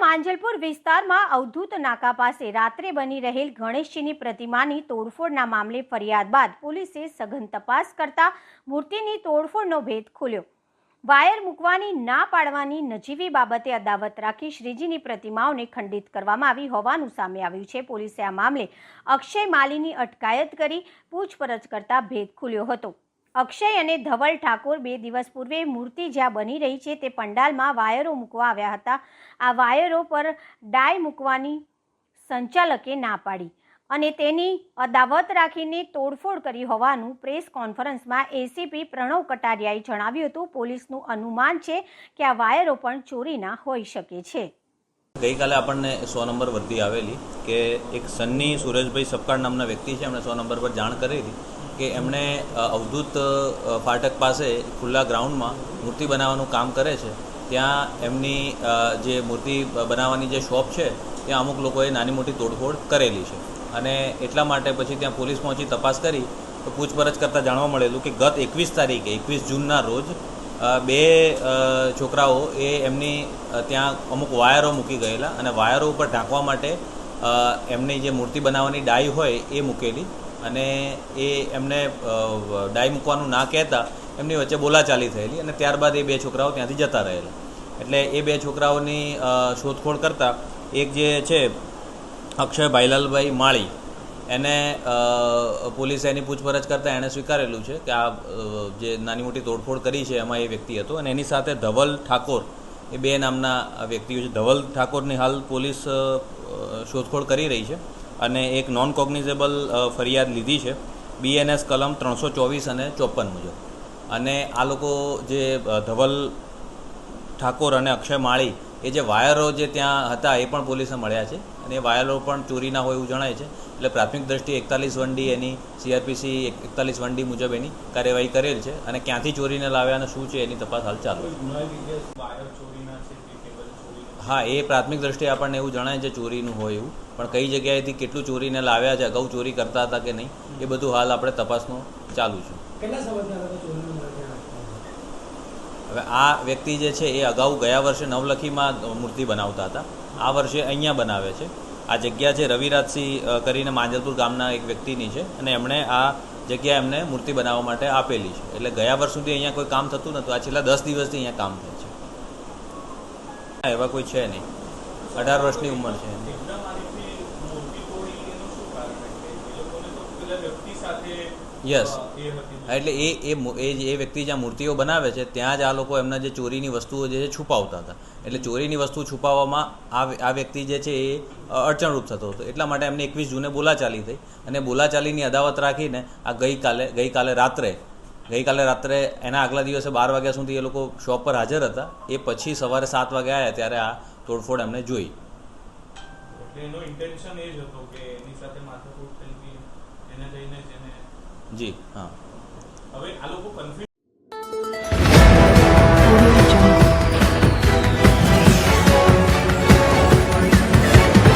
માંજલપુર વિસ્તારમાં અવધૂત નાકા પાસે રાત્રે બની રહેલ ગણેશજીની પ્રતિમાની તોડફોડના મામલે ફરિયાદ બાદ પોલીસે સઘન તપાસ કરતા મૂર્તિની તોડફોડનો ભેદ ખુલ્યો. વાયર મૂકવાની ના પાડવાની નજીવી બાબતે અદાવત રાખી શ્રીજીની પ્રતિમાઓને ખંડિત કરવામાં આવી હોવાનું સામે આવ્યું છે. પોલીસે આ મામલે અક્ષય માલીની અટકાયત કરી પૂછપરછ કરતા ભેદ ખુલ્યો હતો. અક્ષય અને ધવલ ઠાકોર બે દિવસ પૂર્વે મૂર્તિ જ્યાં બની રહી છે તે પંડાલમાં વાયરો મૂકવા આવ્યા હતા. આ વાયરો પર ડાય મૂકવાની સંચાલકે ના પાડી અને તેની અદાવત રાખીને તોડફોડ કરી હોવાનું પ્રેસ કોન્ફરન્સમાં એસીપી પ્રણવ કટારિયાએ જણાવ્યું હતું. પોલીસનું અનુમાન છે કે આ વાયરો પણ ચોરીના હોઈ શકે છે. ગઈકાલે આપણને સો નંબર વર્દી આવેલી કે એક સન્ની સુરેશભાઈ સપકાળ નામના વ્યક્તિ છે, એમણે સો નંબર પર જાણ કરેલી. કે એમણે અવધૂત ફાટક પાસે ખુલ્લા ગ્રાઉન્ડમાં મૂર્તિ બનાવવાનું કામ કરે છે. ત્યાં એમની જે મૂર્તિ બનાવવાની જે શોપ છે, ત્યાં અમુક લોકોએ નાની મોટી તોડફોડ કરેલી છે. અને એટલા માટે પછી ત્યાં પોલીસ પહોંચી તપાસ કરી, તો પૂછપરછ કરતાં જાણવા મળેલું કે ગત એકવીસ તારીખે, એકવીસ જૂનના રોજ બે છોકરાઓ એ એમની ત્યાં અમુક વાયરો મૂકી ગયેલા અને વાયરો ઉપર ઢાંકવા માટે એમની જે મૂર્તિ બનાવવાની ડાઈ હોય એ મૂકેલી. અને એ એમને ડાઈ મૂકવાનું ના કહેતા એમની વચ્ચે બોલાચાલી થયેલી અને ત્યારબાદ એ બે છોકરાઓ ત્યાંથી જતા રહેલા. એટલે એ બે છોકરાઓની શોધખોળ કરતાં એક જે છે, અક્ષય ભાઈલાલભાઈ માળી, એને પોલીસે એની પૂછપરછ કરતાં એણે સ્વીકારેલું છે કે આ જે નાની મોટી તોડફોડ કરી છે એમાં એ વ્યક્તિ હતો અને એની સાથે ધવલ ઠાકોર, એ બે નામના વ્યક્તિઓ છે. ધવલ ઠાકોરની હાલ પોલીસ શોધખોળ કરી રહી છે. અને એક નોન કોગ્નિઝેબલ ફરિયાદ લીધી છે. બીએનએસ કલમ ત્રણસો ચોવીસ અને ચોપન મુજબ. અને આ લોકો જે ધવલ ઠાકોર અને અક્ષય માળી, એ જે વાયરો જે ત્યાં હતા, એ પણ પોલીસે મળ્યા છે. અને એ વાયરો પણ ચોરીના હોય એવું જણાય છે. એટલે પ્રાથમિક દ્રષ્ટિએ એકતાલીસ વનડી એની સીઆરપીસી એકતાલીસ વનડી મુજબ એની કાર્યવાહી કરેલ છે. અને ક્યાંથી ચોરીને લાવ્યા અને શું છે એની તપાસ હાલ ચાલુ છે. હા એ પ્રાથમિક દ્રષ્ટિએ આપણને એવું જણાય છે ચોરીનું હોય એવું. પણ કઈ જગ્યાએથી કેટલું ચોરીને લાવ્યા છે અગાઉ ચોરી કરતા હતા કે નહીં એ બધું હાલ આપણે તપાસનું ચાલુ છે. હવે આ વ્યક્તિ જે છે એ અગાઉ ગયા વર્ષે નવલખીમાં મૂર્તિ બનાવતા હતા. આ વર્ષે અહીંયા બનાવે છે. આ જગ્યા છે રવિરાજસિંહ કરીને માંજલપુર ગામના એક વ્યક્તિની છે અને એમણે આ જગ્યા એમને મૂર્તિ બનાવવા માટે આપેલી છે. એટલે ગયા વર્ષ સુધી અહીંયા કોઈ કામ થતું નહોતું. આ છેલ્લા દસ દિવસથી અહીંયા કામ થાય હા, એવા કોઈ છે નહીં. અઢાર વર્ષની ઉંમર છે. હા, એટલે એ એ એ વ્યક્તિ જ્યાં મૂર્તિઓ બનાવે છે ત્યાં જ આ લોકો એમના જે ચોરીની વસ્તુઓ જે છે છુપાવતા હતા. એટલે ચોરીની વસ્તુ છુપાવવામાં આ આ વ્યક્તિ જે છે એ અડચણરૂપ થતો હતો. એટલા માટે એમને એકવીસ જૂને બોલાચાલી થઈ. અને બોલાચાલીની અદાવત રાખીને આ ગઈકાલે ગઈકાલે રાત્રે ગઈકાલે રાત્રે એના આગલા દિવસે બાર વાગ્યા સુધી એ લોકો શોપ પર હાજર હતા. એ પછી સવારે સાત વાગે આવ્યા ત્યારે આ તોડફોડ એમને જોઈ. જ હા. હવે આ લોકો